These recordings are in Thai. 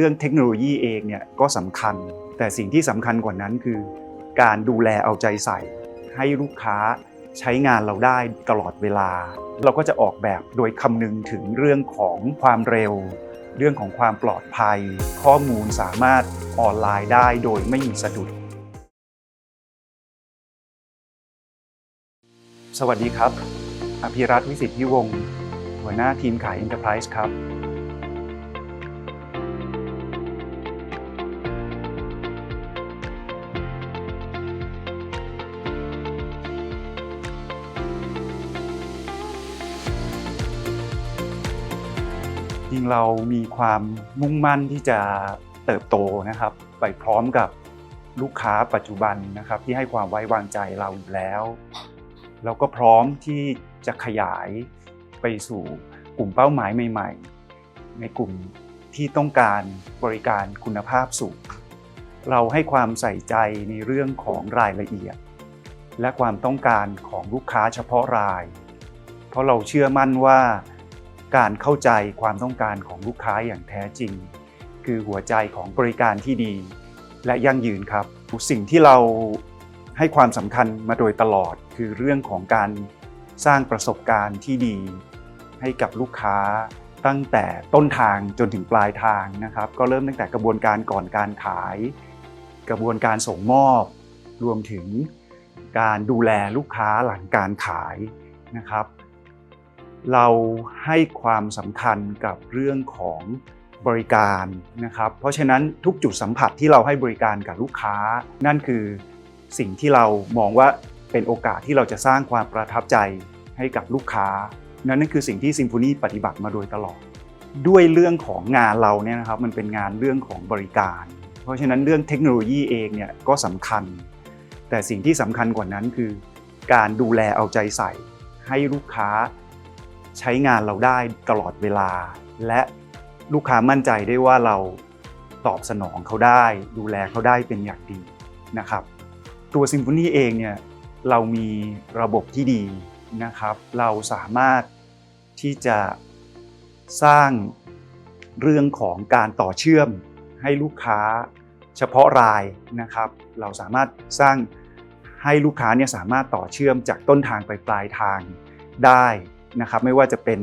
เรื่องเทคโนโลยีเองเนี่ยก็สำคัญ แต่สิ่งที่สำคัญกว่านั้นคือ การดูแลเอาใจใส่ ให้ลูกค้าใช้งานเราได้ตลอดเวลา เราก็จะออกแบบโดยคำนึงถึงเรื่องของความเร็ว เรื่องของความปลอดภัย ข้อมูลสามารถออนไลน์ได้โดยไม่มีสะดุด สวัสดีครับ อภิรัตวิสิทธิพิวงศ์หัวหน้าทีมขาย Enterprise ครับ ริงเรามีความมุ่งมั่นที่จะเติบโตนะครับ ไปพร้อมกับลูกค้าปัจจุบันนะครับที่ให้ความไว้วางใจเราอยู่แล้ว เราก็พร้อมที่จะขยายไปสู่กลุ่มเป้าหมายใหม่ ๆ ในกลุ่มที่ต้องการบริการคุณภาพสูง เราให้ความใส่ใจในเรื่องของรายละเอียด และความต้องการของลูกค้าเฉพาะราย เพราะเราเชื่อมั่นว่า การเข้าใจความต้องการของลูกค้าอย่างแท้จริง คือหัวใจของบริการที่ดี และยั่งยืนครับ สิ่งที่เราให้ความสำคัญมาโดยตลอด คือเรื่องของการสร้างประสบการณ์ที่ดี ให้กับลูกค้าตั้งแต่ต้นทางจนถึงปลายทางนะครับ ก็เริ่มตั้งแต่กระบวนการก่อนการขาย กระบวนการส่งมอบ รวมถึงการดูแลลูกค้าหลังการขายนะครับ เราให้ความสำคัญกับเรื่องของบริการนะครับ เพราะฉะนั้นทุกจุดสัมผัสที่เราให้บริการกับลูกค้า นั่นคือสิ่งที่เรามองว่าเป็นโอกาสที่เราจะสร้างความประทับใจให้กับลูกค้า นั่นนั่นคือสิ่งที่ซิมโฟนีปฏิบัติมาโดยตลอด ด้วยเรื่องของงานเราเนี่ยนะครับมันเป็นงานเรื่องของบริการ เพราะฉะนั้นเรื่องเทคโนโลยีเองเนี่ยก็สำคัญ แต่สิ่งที่สำคัญกว่านั้นคือ การดูแลเอาใจใส่ให้ลูกค้า ใช้งานเราได้ตลอดเวลา และลูกค้ามั่นใจได้ว่าเราตอบสนองเขาได้ ดูแลเขาได้เป็นอย่างดีนะครับ ตัวซิมโฟนีเองเนี่ยเรามีระบบที่ดีนะครับ เราสามารถที่จะสร้างเรื่องของการต่อเชื่อมให้ลูกค้าเฉพาะรายนะครับ เราสามารถสร้างให้ลูกค้าเนี่ยสามารถต่อเชื่อมจากต้นทางไปปลายทางได้ นะครับไม่ว่าจะเป็น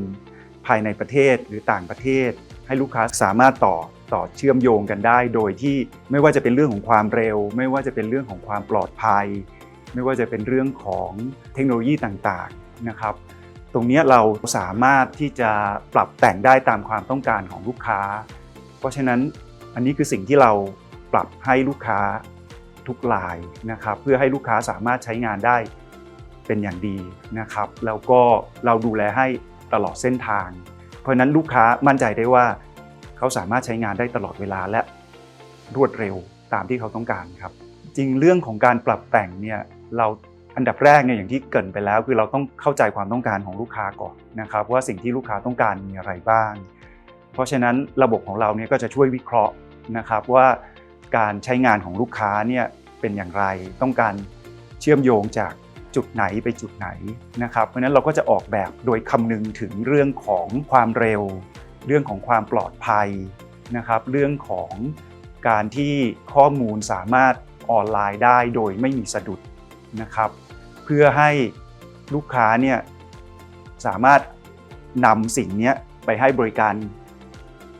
ภายในประเทศหรือต่างประเทศ ให้ลูกค้าสามารถต่อต่อเชื่อมโยงกันได้ โดยที่ไม่ว่าจะเป็นเรื่องของความเร็ว ไม่ว่าจะเป็นเรื่องของความปลอดภัย ไม่ว่าจะเป็นเรื่องของเทคโนโลยีต่างๆนะครับ ตรงนี้เราสามารถที่จะปรับแต่งได้ตามความต้องการของลูกค้า เพราะฉะนั้นอันนี้คือสิ่งที่เราปรับให้ลูกค้าทุกรายนะครับ เพื่อให้ลูกค้าสามารถใช้งานได้ เป็นอย่างดีนะครับ แล้วก็เราดูแลให้ตลอดเส้นทาง เพราะนั้นลูกค้ามั่นใจได้ว่าเขาสามารถใช้งานได้ตลอดเวลาและรวดเร็วตามที่เขาต้องการครับ จริงเรื่องของการปรับแต่งเนี่ยเราอันดับแรกเนี่ยอย่างที่เกินไปแล้ว คือเราต้องเข้าใจความต้องการของลูกค้าก่อนนะครับ ว่าสิ่งที่ลูกค้าต้องการมีอะไรบ้าง เพราะฉะนั้นระบบของเราเนี่ยก็จะช่วยวิเคราะห์นะครับว่าการใช้งานของลูกค้าเนี่ยเป็นอย่างไรต้องการเชื่อมโยงจาก จุดไหนไปจุดไหนนะครับเพราะฉะนั้นเราก็จะออกแบบโดยคำนึงถึงเรื่องของความเร็ว เรื่องของความปลอดภัยนะครับ เรื่องของการที่ข้อมูลสามารถออนไลน์ได้โดยไม่มีสะดุดนะครับ เพื่อให้ลูกค้าเนี่ยสามารถนำสิ่งนี้ไปให้บริการ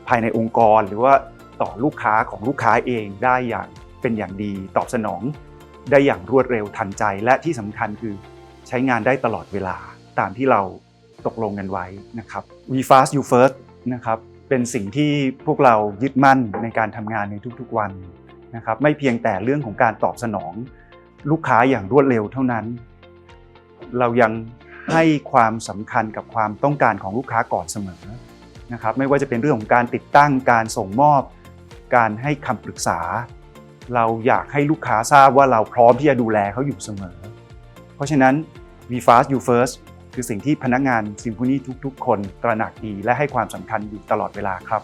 ภายในองค์กร หรือว่าต่อลูกค้าของลูกค้าเองได้อย่างเป็นอย่างดีตอบสนอง ได้อย่างรวดเร็วทันใจ และที่สำคัญคือใช้งานได้ตลอดเวลาตามที่เราตกลงกันไว้นะครับ We Fast You First นะครับเป็นสิ่งที่พวกเรายึดมั่นในการทำงานในทุกๆวันนะครับไม่เพียงแต่เรื่องของการตอบสนอง ลูกค้าอย่างรวดเร็วเท่านั้น เรายังให้ความสำคัญกับความต้องการของลูกค้าก่อนเสมอนะครับไม่ว่าจะเป็นเรื่องของการติดตั้งการส่งมอบ การให้คำปรึกษา เราอยากให้ลูกค้าทราบว่าเราพร้อมที่จะดูแลเขาอยู่เสมอ เพราะฉะนั้น We Fast You First คือสิ่งที่พนักงานซิมโฟนีทุกๆ คนตระหนักดีและให้ความสำคัญอยู่ตลอดเวลาครับ